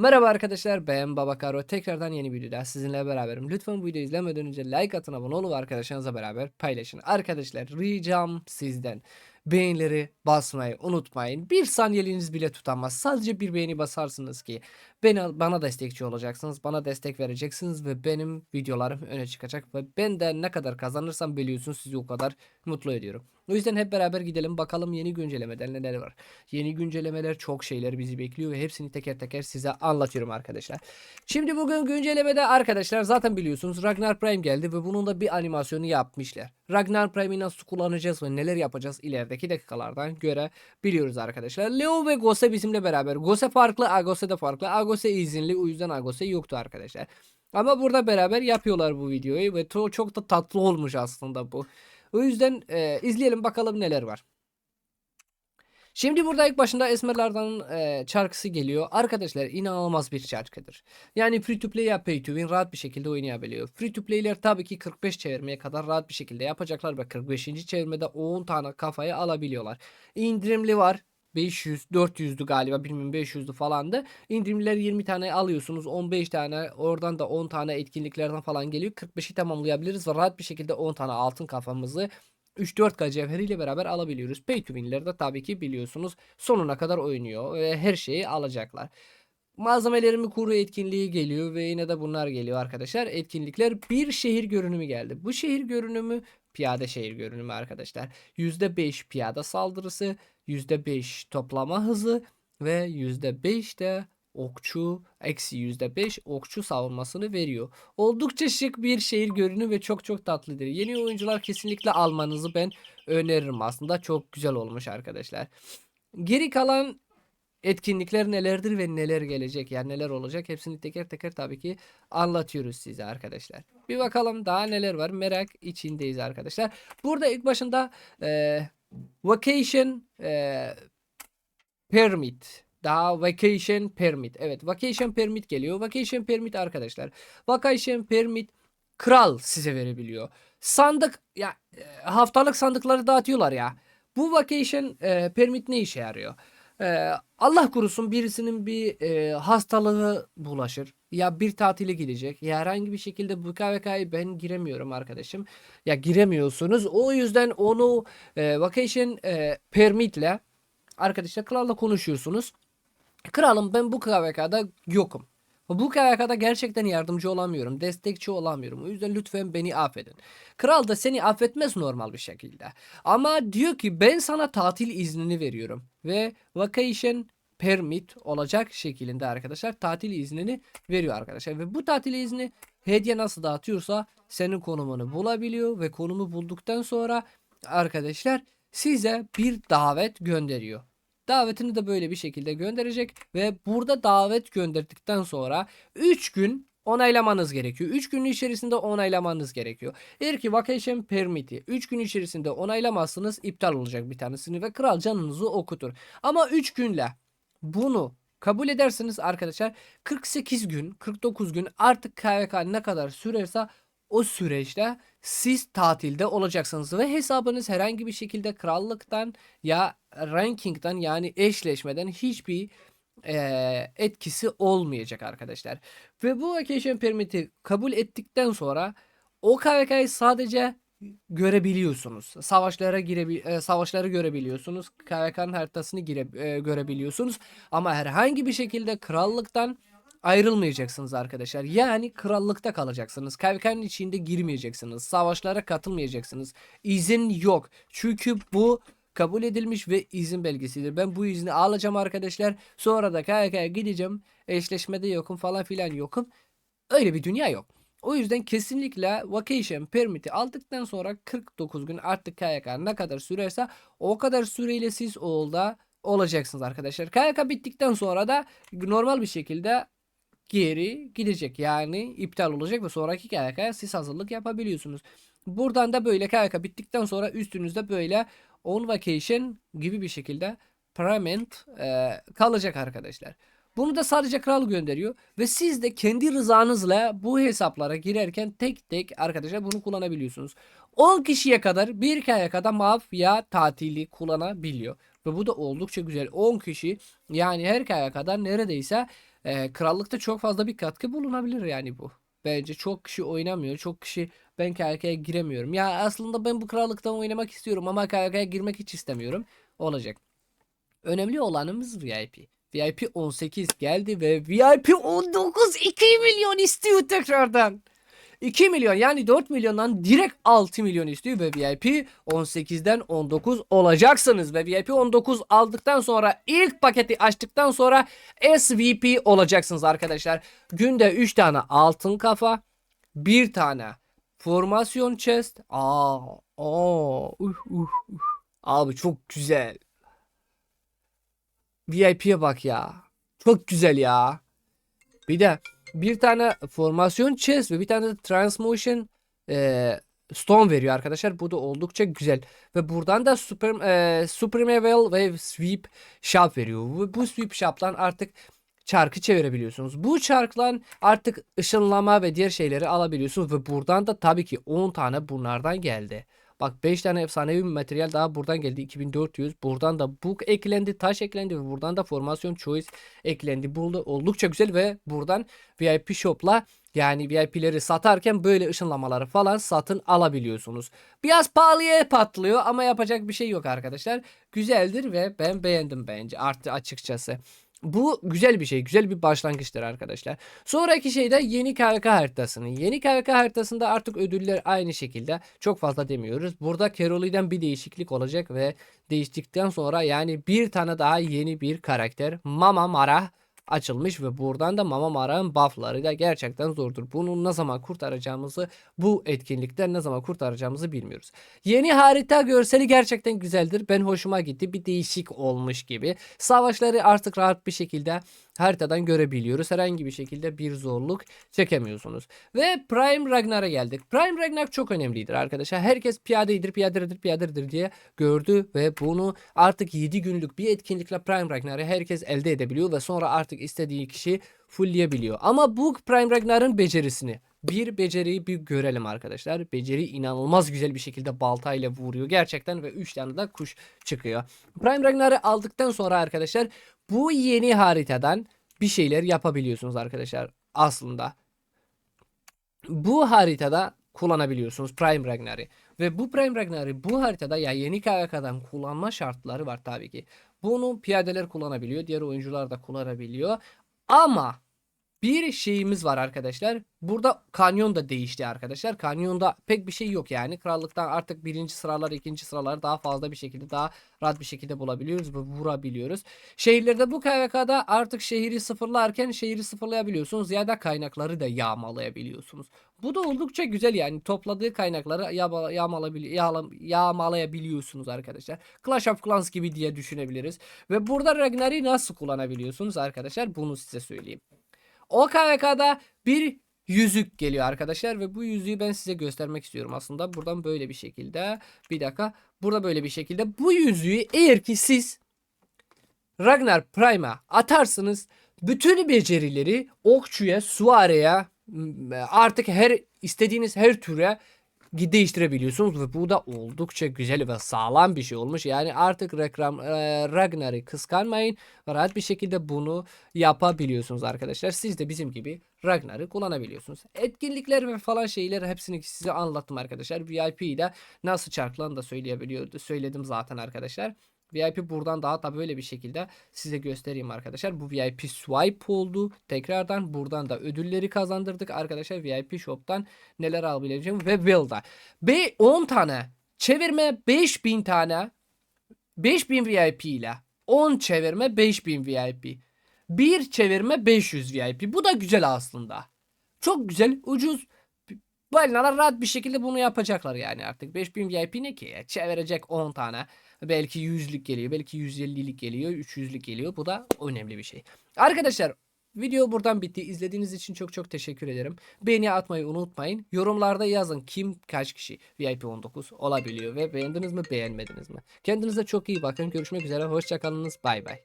Merhaba arkadaşlar ben Babakaro tekrardan yeni bir videoda sizinle beraberim. Lütfen bu videoyu izlemeden önce like atın abone olun arkadaşlarınızla beraber paylaşın. Arkadaşlar ricam sizden beğenileri basmayı unutmayın. Bir saniyeliğiniz bile tutamaz. Sadece bir beğeni basarsınız ki beni, bana destekçi olacaksınız. Bana destek vereceksiniz ve benim videolarım öne çıkacak. Ve ben de ne kadar kazanırsam biliyorsunuz sizi o kadar mutlu ediyorum. O yüzden hep beraber gidelim bakalım yeni güncellemeden neler var. Yeni güncellemeler çok şeyler bizi bekliyor ve hepsini teker teker size anlatıyorum arkadaşlar. Şimdi bugün güncellemede arkadaşlar zaten biliyorsunuz Ragnar Prime geldi ve bunun da bir animasyonu yapmışlar. Ragnar Prime'i nasıl kullanacağız ve neler yapacağız ilerideki dakikalardan görebiliyoruz arkadaşlar. Leo ve Gose bizimle beraber. Gose farklı, Agose de farklı. Agose izinli o yüzden Agose yoktu arkadaşlar. Ama burada beraber yapıyorlar bu videoyu ve çok da tatlı olmuş aslında bu. O yüzden e, izleyelim bakalım neler var. Şimdi burada ilk başında Esmerlardan e, şarkısı geliyor. Arkadaşlar inanılmaz bir şarkıdır. Yani free to play ya pay to win rahat bir şekilde oynayabiliyor. Free to play'ler tabii ki 45 çevirmeye kadar rahat bir şekilde yapacaklar ve 45. çevirmede 10 tane kafayı alabiliyorlar. İndirimli var. 500, 400'dü galiba bilmiyorum 500'dü falandı. İndirimler 20 tane alıyorsunuz. 15 tane oradan da 10 tane etkinliklerden falan geliyor. 45'i tamamlayabiliriz ve rahat bir şekilde 10 tane altın kafamızı 3-4K cevheriyle beraber alabiliyoruz. Pay to win'leri de tabii ki biliyorsunuz sonuna kadar oynuyor ve her şeyi alacaklar. Malzemelerimi kuru etkinliği geliyor ve yine de bunlar geliyor arkadaşlar. Etkinlikler bir şehir görünümü geldi. Bu şehir görünümü piyade şehir görünümü arkadaşlar. %5 piyada saldırısı, %5 toplama hızı ve %5 de okçu eksi %5 okçu savunmasını veriyor. Oldukça şık bir şehir görünümü ve çok çok tatlıdır. Yeni oyuncular kesinlikle almanızı ben öneririm aslında. Çok güzel olmuş arkadaşlar. Geri kalan etkinlikler nelerdir ve neler gelecek yani neler olacak hepsini teker teker tabii ki anlatıyoruz size arkadaşlar. Bir bakalım daha neler var merak içindeyiz arkadaşlar. Burada ilk başında e, vacation e, permit daha vacation permit evet vacation permit geliyor. Vacation permit arkadaşlar. Vacation permit kral size verebiliyor. Sandık ya e, haftalık sandıkları dağıtıyorlar ya. Bu vacation e, permit ne işe yarıyor? Ee, Allah korusun birisinin bir e, hastalığı bulaşır. Ya bir tatile gidecek. Ya herhangi bir şekilde bu KVK'ya ben giremiyorum arkadaşım. Ya giremiyorsunuz. O yüzden onu e, vacation e, permitle arkadaşlar kralla konuşuyorsunuz. Kralım ben bu KVK'da yokum. Bu KVK'da gerçekten yardımcı olamıyorum. Destekçi olamıyorum. O yüzden lütfen beni affedin. Kral da seni affetmez normal bir şekilde. Ama diyor ki ben sana tatil iznini veriyorum. Ve vacation permit olacak şeklinde arkadaşlar tatil iznini veriyor arkadaşlar. Ve bu tatil izni hediye nasıl dağıtıyorsa senin konumunu bulabiliyor. Ve konumu bulduktan sonra arkadaşlar size bir davet gönderiyor. Davetini de böyle bir şekilde gönderecek ve burada davet gönderdikten sonra 3 gün onaylamanız gerekiyor. 3 gün içerisinde onaylamanız gerekiyor. Eğer ki vacation permit'i 3 gün içerisinde onaylamazsınız iptal olacak bir tanesini ve kral canınızı okutur. Ama 3 günle bunu kabul ederseniz arkadaşlar 48 gün 49 gün artık KVK ne kadar sürerse o süreçte siz tatilde olacaksınız ve hesabınız herhangi bir şekilde krallıktan ya rankingden yani eşleşmeden hiçbir eee, etkisi olmayacak arkadaşlar. Ve bu vacation permit'i kabul ettikten sonra o KVK'yı sadece görebiliyorsunuz. Savaşlara girebil e, savaşları görebiliyorsunuz. KVK'nın haritasını gire e, görebiliyorsunuz. Ama herhangi bir şekilde krallıktan ayrılmayacaksınız arkadaşlar. Yani krallıkta kalacaksınız. KVK'nın içinde girmeyeceksiniz. Savaşlara katılmayacaksınız. İzin yok. Çünkü bu kabul edilmiş ve izin belgesidir. Ben bu izni alacağım arkadaşlar. Sonra da KVK'ya gideceğim. Eşleşmede yokum falan filan yokum. Öyle bir dünya yok. O yüzden kesinlikle vacation permit'i aldıktan sonra 49 gün artık KYK ne kadar sürerse o kadar süreyle siz oğulda olacaksınız arkadaşlar. KYK bittikten sonra da normal bir şekilde geri gidecek. Yani iptal olacak ve sonraki KYK'ya siz hazırlık yapabiliyorsunuz. Buradan da böyle KYK bittikten sonra üstünüzde böyle on vacation gibi bir şekilde payment e, kalacak arkadaşlar. Bunu da sadece kral gönderiyor ve siz de kendi rızanızla bu hesaplara girerken tek tek arkadaşlar bunu kullanabiliyorsunuz. 10 kişiye kadar bir kaya kadar mafya tatili kullanabiliyor. Ve bu da oldukça güzel. 10 kişi yani her kaya kadar neredeyse e, krallıkta çok fazla bir katkı bulunabilir yani bu. Bence çok kişi oynamıyor. Çok kişi ben KK'ya giremiyorum. Ya aslında ben bu krallıktan oynamak istiyorum ama KK'ya girmek hiç istemiyorum. Olacak. Önemli olanımız VIP. VIP 18 geldi ve VIP 19 2 milyon istiyor tekrardan. 2 milyon yani 4 milyondan direkt 6 milyon istiyor ve VIP 18'den 19 olacaksınız ve VIP 19 aldıktan sonra ilk paketi açtıktan sonra SVP olacaksınız arkadaşlar. Günde 3 tane altın kafa, bir tane formasyon chest. Aa, aa, uh, uh, uh. Abi çok güzel. VIP'ye bak ya. Çok güzel ya. Bir de bir tane formasyon chest ve bir tane de transmotion e, stone veriyor arkadaşlar. Bu da oldukça güzel. Ve buradan da super, e, Supremavel ve sweep shop veriyor. Ve bu sweep shop'tan artık çarkı çevirebiliyorsunuz. Bu çarkla artık ışınlama ve diğer şeyleri alabiliyorsunuz. Ve buradan da tabii ki 10 tane bunlardan geldi. Bak 5 tane efsanevi materyal daha buradan geldi 2400. Buradan da book eklendi, taş eklendi ve buradan da formasyon choice eklendi. Burada oldukça güzel ve buradan VIP shop'la yani VIP'leri satarken böyle ışınlamaları falan satın alabiliyorsunuz. Biraz pahalıya patlıyor ama yapacak bir şey yok arkadaşlar. Güzeldir ve ben beğendim bence artı açıkçası. Bu güzel bir şey. Güzel bir başlangıçtır arkadaşlar. Sonraki şey de yeni KVK haritasını. Yeni KVK haritasında artık ödüller aynı şekilde. Çok fazla demiyoruz. Burada Caroli'den bir değişiklik olacak ve değiştikten sonra yani bir tane daha yeni bir karakter Mama Mara açılmış ve buradan da Mama Mara'nın buffları da gerçekten zordur. Bunu ne zaman kurtaracağımızı bu etkinlikten ne zaman kurtaracağımızı bilmiyoruz. Yeni harita görseli gerçekten güzeldir. Ben hoşuma gitti. Bir değişik olmuş gibi. Savaşları artık rahat bir şekilde haritadan görebiliyoruz. Herhangi bir şekilde bir zorluk çekemiyorsunuz. Ve Prime Ragnar'a geldik. Prime Ragnar çok önemlidir arkadaşlar. Herkes piyadedir, piyadedir, piyadedir diye gördü ve bunu artık 7 günlük bir etkinlikle Prime Ragnar'ı herkes elde edebiliyor ve sonra artık istediği kişi fullleyebiliyor. Ama bu Prime Ragnar'ın becerisini bir beceriyi bir görelim arkadaşlar. Beceri inanılmaz güzel bir şekilde baltayla vuruyor gerçekten ve 3 tane de kuş çıkıyor. Prime Ragnar'ı aldıktan sonra arkadaşlar bu yeni haritadan bir şeyler yapabiliyorsunuz arkadaşlar aslında. Bu haritada kullanabiliyorsunuz Prime Ragnar'ı. Ve bu Prime Ragnar'ı bu haritada ya yeni KVK'dan kullanma şartları var tabii ki. Bunu piyadeler kullanabiliyor. Diğer oyuncular da kullanabiliyor. Ama bir şeyimiz var arkadaşlar. Burada kanyon da değişti arkadaşlar. Kanyonda pek bir şey yok yani. Krallıktan artık birinci sıralar, ikinci sıralar daha fazla bir şekilde daha rahat bir şekilde bulabiliyoruz vurabiliyoruz. Şehirlerde bu KVK'da artık şehri sıfırlarken şehri sıfırlayabiliyorsunuz ya da kaynakları da yağmalayabiliyorsunuz. Bu da oldukça güzel yani topladığı kaynakları yağmalayabiliyorsunuz arkadaşlar. Clash of Clans gibi diye düşünebiliriz. Ve burada Ragnar'ı nasıl kullanabiliyorsunuz arkadaşlar bunu size söyleyeyim. O KVK'da bir yüzük geliyor arkadaşlar ve bu yüzüğü ben size göstermek istiyorum aslında. Buradan böyle bir şekilde bir dakika burada böyle bir şekilde bu yüzüğü eğer ki siz Ragnar Prime'a atarsınız bütün becerileri okçuya, suareye artık her istediğiniz her türe değiştirebiliyorsunuz ve bu da oldukça güzel ve sağlam bir şey olmuş. Yani artık reklam, e, Ragnar'ı kıskanmayın. Rahat bir şekilde bunu yapabiliyorsunuz arkadaşlar. Siz de bizim gibi Ragnar'ı kullanabiliyorsunuz. Etkinlikler ve falan şeyler hepsini size anlattım arkadaşlar. VIP ile nasıl çarklan da söyleyebiliyordu. Söyledim zaten arkadaşlar. VIP buradan daha da böyle bir şekilde size göstereyim arkadaşlar. Bu VIP swipe oldu. Tekrardan buradan da ödülleri kazandırdık arkadaşlar. VIP shop'tan neler alabileceğim ve Will'da. Ve 10 tane çevirme 5000 tane 5000 VIP ile 10 çevirme 5000 VIP. Bir çevirme 500 VIP. Bu da güzel aslında. Çok güzel, ucuz. Balinalar rahat bir şekilde bunu yapacaklar yani artık. 5000 VIP ne ki? Çevirecek 10 tane. Belki 100'lük geliyor. Belki 150'lik geliyor. 300'lük geliyor. Bu da önemli bir şey. Arkadaşlar video buradan bitti. İzlediğiniz için çok çok teşekkür ederim. Beğeni atmayı unutmayın. Yorumlarda yazın kim kaç kişi VIP 19 olabiliyor ve beğendiniz mi beğenmediniz mi? Kendinize çok iyi bakın. Görüşmek üzere. Hoşçakalınız. Bay bay.